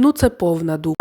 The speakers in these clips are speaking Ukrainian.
Ну це повна ду.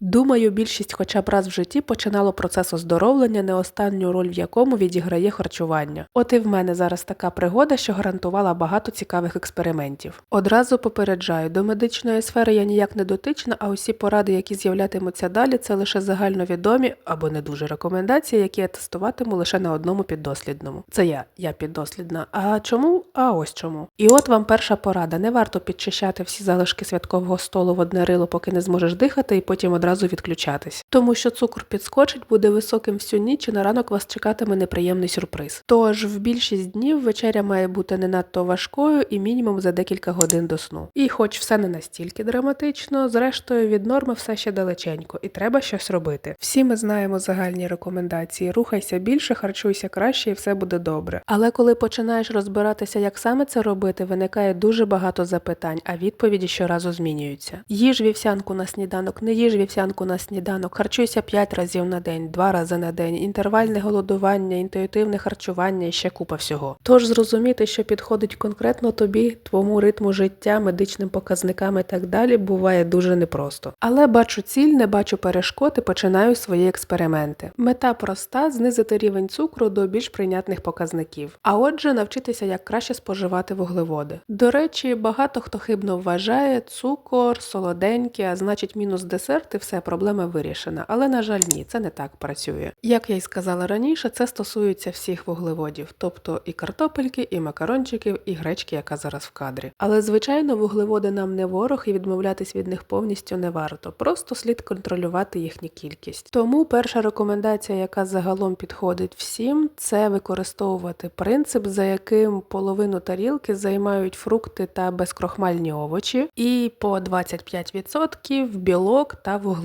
Думаю, більшість хоча б раз в житті починало процес оздоровлення, не останню роль в якому відіграє харчування. От і в мене зараз така пригода, що гарантувала багато цікавих експериментів. Одразу попереджаю, до медичної сфери я ніяк не дотична, а усі поради, які з'являтимуться далі, це лише загальновідомі або не дуже рекомендації, які я тестуватиму лише на одному піддослідному. Це я, я піддослідна. А чому? А ось чому. І от вам перша порада: не варто підчищати всі залишки святкового столу в одне рило, поки не зможеш дихати, і потім одразу відключатись. Тому що цукор підскочить, буде високим всю ніч, і на ранок вас чекатиме неприємний сюрприз. Тож в більшість днів вечеря має бути не надто важкою і мінімум за декілька годин до сну. І хоч все не настільки драматично, зрештою від норми все ще далеченько, і треба щось робити. Всі ми знаємо загальні рекомендації: рухайся більше, харчуйся краще, і все буде добре. Але коли починаєш розбиратися, як саме це робити, виникає дуже багато запитань, а відповіді щоразу змінюються. Їж вівсянку на сніданок, не їж вівсянку на сніданок, харчуйся 5 разів на день, 2 рази на день, інтервальне голодування, інтуїтивне харчування і ще купа всього. Тож зрозуміти, що підходить конкретно тобі, твоєму ритму життя, медичним показникам і так далі, буває дуже непросто. Але бачу ціль, не бачу перешкод і починаю свої експерименти. Мета проста знизити рівень цукру до більш прийнятних показників. А отже, навчитися як краще споживати вуглеводи. До речі, багато хто хибно вважає цукор, солоденький, а значить мінус десерт і все, проблема вирішена. Але на жаль, ні, це не так працює. Як я й сказала раніше, це стосується всіх вуглеводів, тобто і картопельки, і макарончиків, і гречки, яка зараз в кадрі. Але звичайно, вуглеводи нам не ворог, і відмовлятись від них повністю не варто. Просто слід контролювати їхню кількість. Тому перша рекомендація, яка загалом підходить всім, це використовувати принцип, за яким половину тарілки займають фрукти та безкрохмальні овочі, і по 25% білок та вуглеводи.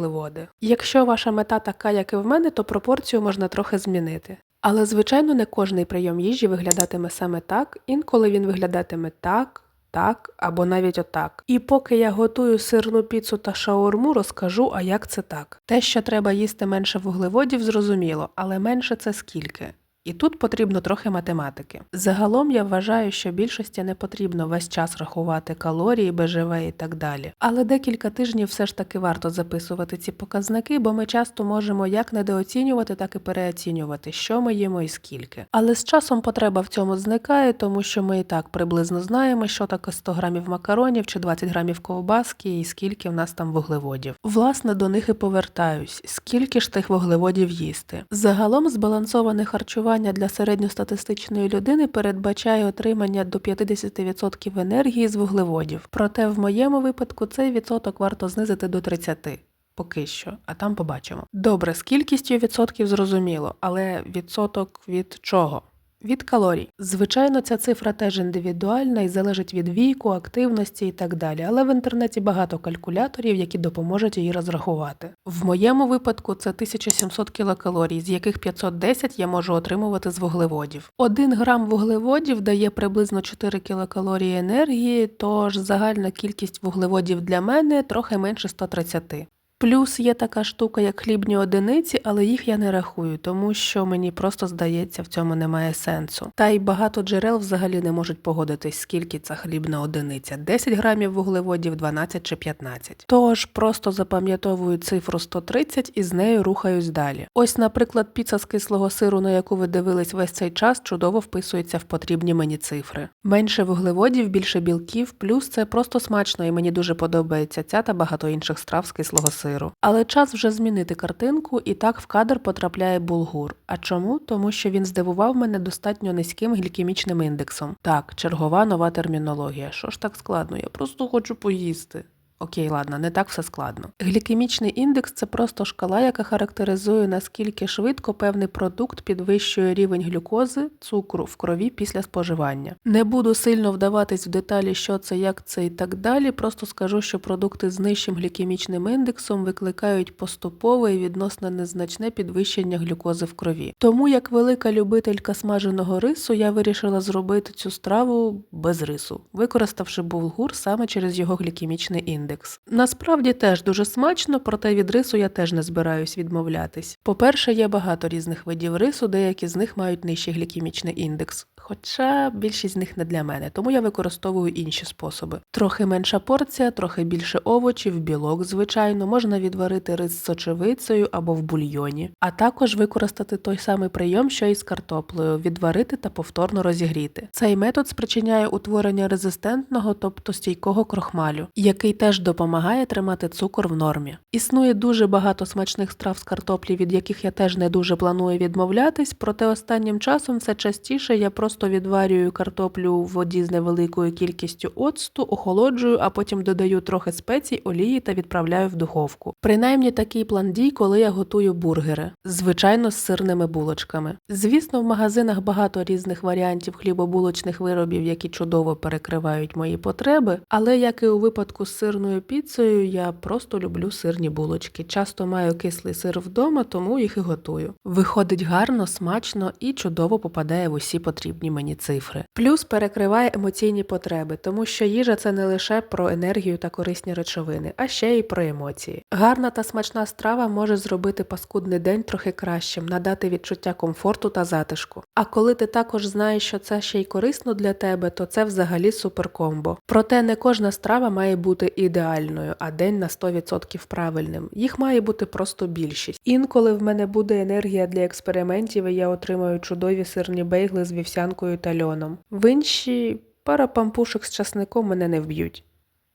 Якщо ваша мета така, як і в мене, то пропорцію можна трохи змінити. Але, звичайно, не кожний прийом їжі виглядатиме саме так, інколи він виглядатиме так. Так, або навіть отак. І поки я готую сирну піцу та шаурму, розкажу, а як це так. Те, що треба їсти менше вуглеводів, зрозуміло, але менше це скільки. І тут потрібно трохи математики. Загалом я вважаю, що більшості не потрібно весь час рахувати калорії, БЖВ і так далі. Але декілька тижнів все ж таки варто записувати ці показники, бо ми часто можемо як недооцінювати, так і переоцінювати, що ми їмо і скільки. Але з часом потреба в цьому зникає, тому що ми і так приблизно знаємо, що таке 100 грамів макаронів чи 20 грамів ковбаски, і скільки в нас там вуглеводів. Власне, до них і повертаюсь. Скільки ж тих вуглеводів їсти? Загалом збалансоване харчування для середньостатистичної людини передбачає отримання до 50% енергії з вуглеводів. Проте в моєму випадку цей відсоток варто знизити до 30%. Поки що, а там побачимо. Добре, з кількістю відсотків зрозуміло, але відсоток від чого? Від калорій. Звичайно, ця цифра теж індивідуальна і залежить від віку, активності і так далі, але в інтернеті багато калькуляторів, які допоможуть її розрахувати. В моєму випадку це 1700 кілокалорій, з яких 510 я можу отримувати з вуглеводів. Один грам вуглеводів дає приблизно 4 кілокалорії енергії, тож загальна кількість вуглеводів для мене трохи менше 130. Плюс є така штука, як хлібні одиниці, але їх я не рахую, тому що мені просто здається, в цьому немає сенсу. Та й багато джерел взагалі не можуть погодитись, скільки ця хлібна одиниця 10 грамів вуглеводів, 12 чи 15. Тож просто запам'ятовую цифру 130 і з нею рухаюсь далі. Ось, наприклад, піца з кислого сиру, на яку ви дивились весь цей час, чудово вписується в потрібні мені цифри. Менше вуглеводів, більше білків, плюс це просто смачно і мені дуже подобається ця та багато інших страв з кислого сиру сиру. Але час вже змінити картинку, і так в кадр потрапляє булгур. А чому? Тому що він здивував мене достатньо низьким глікемічним індексом. Так, чергова нова термінологія. Що ж так складно? Я просто хочу поїсти. Окей, ладно, не так все складно. Глікемічний індекс це просто шкала, яка характеризує наскільки швидко певний продукт підвищує рівень глюкози, цукру в крові після споживання. Не буду сильно вдаватись в деталі, що це, як це і так далі. Просто скажу, що продукти з нижчим глікемічним індексом викликають поступове і відносно незначне підвищення глюкози в крові. Тому, як велика любителька смаженого рису, я вирішила зробити цю страву без рису, використавши булгур саме через його глікемічний індекс. Індекс. Насправді теж дуже смачно, проте від рису я теж не збираюсь відмовлятись. По-перше, є багато різних видів рису, деякі з них мають нижчий глікемічний індекс. Хоча більшість з них не для мене, тому я використовую інші способи. Трохи менша порція, трохи більше овочів, білок, звичайно, можна відварити рис з сочевицею або в бульйоні, а також використати той самий прийом, що і з картоплею, відварити та повторно розігріти. Цей метод спричиняє утворення резистентного, тобто стійкого крохмалю, який теж допомагає тримати цукор в нормі. Існує дуже багато смачних страв з картоплі, від яких я теж не дуже планую відмовлятись, проте останнім часом все частіше я просто відварюю картоплю в воді з невеликою кількістю оцту, охолоджую, а потім додаю трохи спецій, олії та відправляю в духовку. Принаймні такий план дій, коли я готую бургери, звичайно, з сирними булочками. Звісно, в магазинах багато різних варіантів хлібобулочних виробів, які чудово перекривають мої потреби, але як і у випадку з сирною піцею, я просто люблю сирні булочки. Часто маю кислий сир вдома, тому їх і готую. Виходить гарно, смачно і чудово попадає в усі потрібні мені цифри. Плюс перекриває емоційні потреби, тому що їжа це не лише про енергію та корисні речовини, а ще й про емоції. Гарна та смачна страва може зробити паскудний день трохи кращим, надати відчуття комфорту та затишку. А коли ти також знаєш, що це ще й корисно для тебе, то це взагалі суперкомбо. Проте не кожна страва має бути ідеальною, а день на 100% правильним. Їх має бути просто більшість. Інколи в мене буде енергія для експериментів, і я отримаю чудові сирні бейгли з вівсянкою та льоном. В інші пара пампушок з часником мене не вб'ють.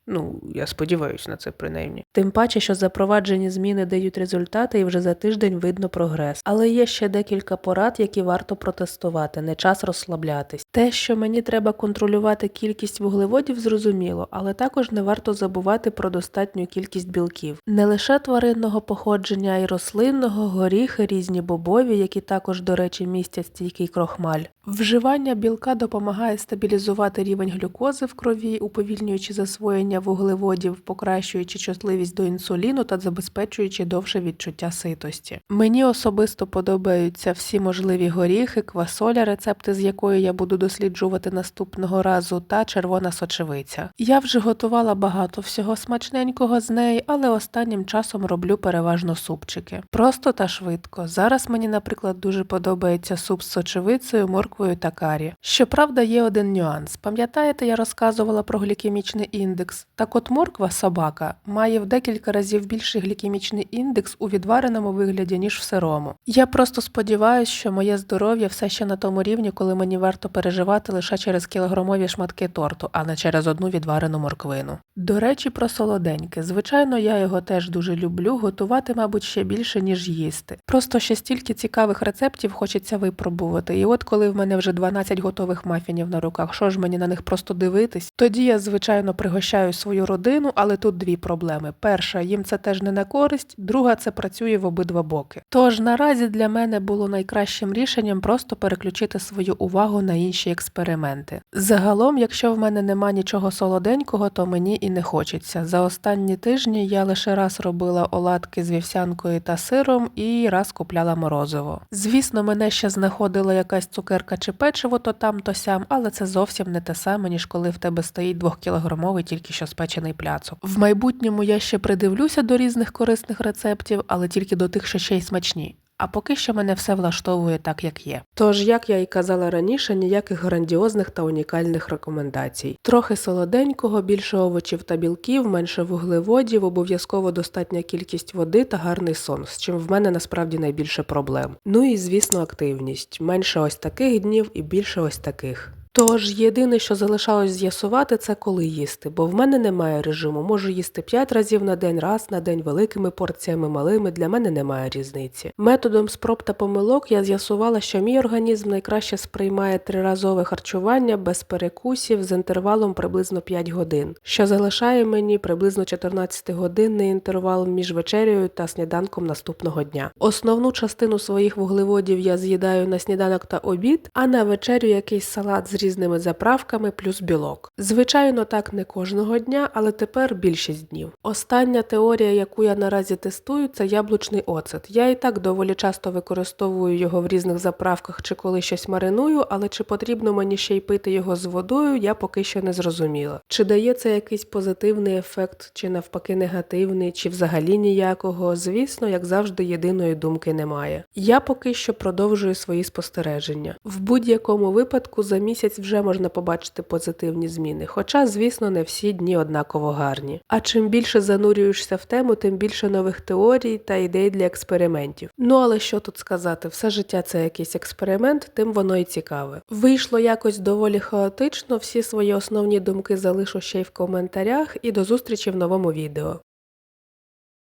Ну, я сподіваюся на це принаймні. Тим паче, що запроваджені зміни дають результати і вже за тиждень видно прогрес. Але є ще декілька порад, які варто протестувати, не час розслаблятись. Те, що мені треба контролювати кількість вуглеводів, зрозуміло, але також не варто забувати про достатню кількість білків. Не лише тваринного походження, а й рослинного, горіхи, різні бобові, які також, до речі, містять стійкий крохмаль. Вживання білка допомагає стабілізувати рівень глюкози в крові, уповільнюючи засвоєння вуглеводів, покращуючи чутливість до інсуліну та забезпечуючи довше відчуття ситості. Мені особисто подобаються всі можливі горіхи, квасоля, рецепти з якої я буду досліджувати наступного разу, та червона сочевиця. Я вже готувала багато всього смачненького з неї, але останнім часом роблю переважно супчики. Просто та швидко. Зараз мені, наприклад, дуже подобається суп з сочевицею, морквою та карі. Щоправда, є один нюанс. Пам'ятаєте, я розказувала про глікемічний індекс. Так от морква собака має в декілька разів більший глікемічний індекс у відвареному вигляді, ніж в сирому. Я просто сподіваюся, що моє здоров'я все ще на тому рівні, коли мені варто переживати лише через кілограмові шматки торту, а не через одну відварену морквину. До речі, про солоденьке. Звичайно, я його теж дуже люблю, готувати, мабуть, ще більше, ніж їсти. Просто ще стільки цікавих рецептів хочеться випробувати. І от коли в мене вже 12 готових мафінів на руках, що ж мені на них просто дивитись? Тоді я, звичайно, пригощаю свою родину, але тут дві проблеми: перша, їм це теж не на користь, друга це працює в обидва боки. Тож наразі для мене було найкращим рішенням просто переключити свою увагу на інші експерименти. Загалом, якщо в мене нема нічого солоденького, то мені і не хочеться. За останні тижні я лише раз робила оладки з вівсянкою та сиром і раз купляла морозиво. Звісно, мене ще знаходила якась цукерка чи печиво то там, то сям, але це зовсім не те саме, ніж коли в тебе стоїть двохкілограмовий тільки що спечений пляцок. В майбутньому я ще придивлюся до різних корисних рецептів, але тільки до тих, що ще й смачні. А поки що мене все влаштовує так, як є. Тож, як я і казала раніше, ніяких грандіозних та унікальних рекомендацій. Трохи солоденького, більше овочів та білків, менше вуглеводів, обов'язково достатня кількість води та гарний сон, з чим в мене насправді найбільше проблем. Ну і звісно, активність. Менше ось таких днів і більше ось таких. Тож єдине, що залишалось з'ясувати, це коли їсти, бо в мене немає режиму. Можу їсти 5 разів на день, раз на день великими порціями, малими. Для мене немає різниці. Методом спроб та помилок я з'ясувала, що мій організм найкраще сприймає триразове харчування без перекусів з інтервалом приблизно 5 годин, що залишає мені приблизно 14-годинний інтервал між вечерею та сніданком наступного дня. Основну частину своїх вуглеводів я з'їдаю на сніданок та обід, а на вечерю якийсь салат з різними заправками плюс білок. Звичайно, так не кожного дня, але тепер більшість днів. Остання теорія, яку я наразі тестую, це яблучний оцет. Я і так доволі часто використовую його в різних заправках чи коли щось мариную, але чи потрібно мені ще й пити його з водою, я поки що не зрозуміла. Чи дає це якийсь позитивний ефект, чи навпаки негативний, чи взагалі ніякого. Звісно, як завжди, єдиної думки немає. Я поки що продовжую свої спостереження. В будь-якому випадку за місяць вже можна побачити позитивні зміни, хоча, звісно, не всі дні однаково гарні. А чим більше занурюєшся в тему, тим більше нових теорій та ідей для експериментів. Ну але що тут сказати, все життя це якийсь експеримент, тим воно і цікаве. Вийшло якось доволі хаотично. Всі свої основні думки залишу ще й в коментарях і до зустрічі в новому відео.